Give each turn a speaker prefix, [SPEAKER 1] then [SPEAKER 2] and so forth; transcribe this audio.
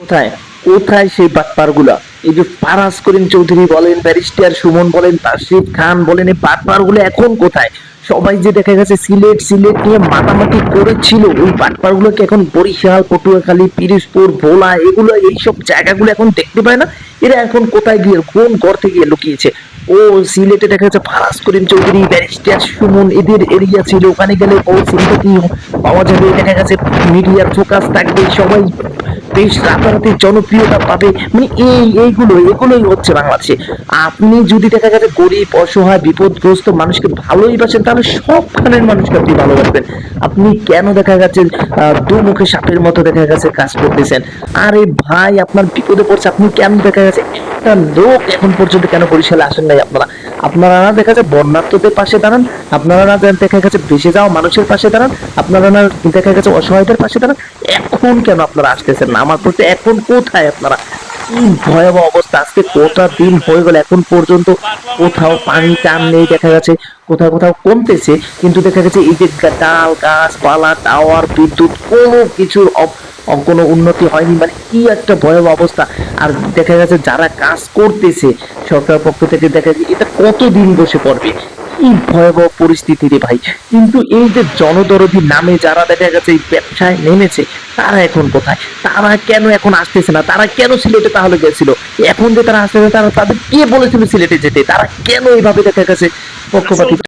[SPEAKER 1] কোথায়? কোথায় সেই বাটপারগুলা? এই যে ফারাজ করিম চৌধুরী বলেন, ব্যারিস্টার সুমন বলেন, তাসিফ খান বলেন, এই বাটপারগুলো এখন কোথায়? সবাই যে দেখা গেছে সিলেট সিলেট নিয়ে মাতামাতি করেছিল, ওই বাটপারগুলোকে এখন বরিশাল, পটুয়াখালী পিরিজপুর ভোলা, এগুলো, এইসব জায়গাগুলো এখন দেখতে পায় না। এরা এখন কোথায় গিয়ে, কোন ঘর থেকে লুকিয়েছে? ও, সিলেটে দেখা যাচ্ছে ফারাজ করিম চৌধুরী, ব্যারিস্টার সুমন, এদের এরিয়া ছিল। ওখানে গেলে ও সিম্পতি পাওয়া যাবে। দেখা গেছে মিডিয়ার ফোকাস থাকবে, সবাই বেশ রাতারাতি জনপ্রিয়তা পাবে। মানে এই, এইগুলো, এগুলোই হচ্ছে বাংলাদেশে। আপনি যদি দেখা গেছে গরিব, অসহায়, বিপদগ্রস্ত মানুষকে ভালোই বাসেন, তাহলে সব খানের মানুষকে আপনি ভালোবাসবেন। আপনি কেন দেখা গেছে দু মুখে সাপের মতো দেখা গেছে কাজ করতেছেন? আরে ভাই, আপনার বিপদে পড়ছে, আপনি কেন দেখা গেছে? একটা লোক এখন পর্যন্ত কেন বরিশালে আসেন নাই আপনারা? আপনারা না দেখা যায় বন্যার্থদের পাশে দাঁড়ান, আপনারা না দেখা গেছে ভেসে যাওয়া মানুষের পাশে দাঁড়ান, আপনারা না দেখা গেছে অসহায়দের পাশে দাঁড়ান। এখন কেন আপনারা আসতেছেন না? আমার প্রতি এখন কোথায় আপনারা? কি ভয়াবহ অবস্থা? আজকে কটা দিন হয়ে গেল, এখন পর্যন্ত কোথাও পানি টান নেই দেখা গেছে কোথাও কোথাও কমতেছে, কিন্তু দেখা গেছে এই যে ডাল, গাছপালা, টাওয়ার, বিদ্যুৎ, কোনো কিছুর কোনো উন্নতি হয়নি। মানে কি একটা ভয়াবহ অবস্থা। আর দেখা গেছে যারা কাজ করতেছে, সরকার পক্ষ থেকে দেখা যাচ্ছে এটা কতদিন বসে পড়বে? কি ভয়াবহ পরিস্থিতি রে ভাই। কিন্তু এই যে জনদরদি নামে যারা দেখা গেছে এই ব্যবসায় নেমেছে, তারা এখন কোথায়? তারা কেন এখন আসতেছে না? তারা কেন সিলেটে তাহলে গেছিল? এখন যে তারা আসতেছে, তারা তাদের কে বলেছিল সিলেটে যেতে? তারা কেন এইভাবে দেখা গেছে? পক্ষপাতি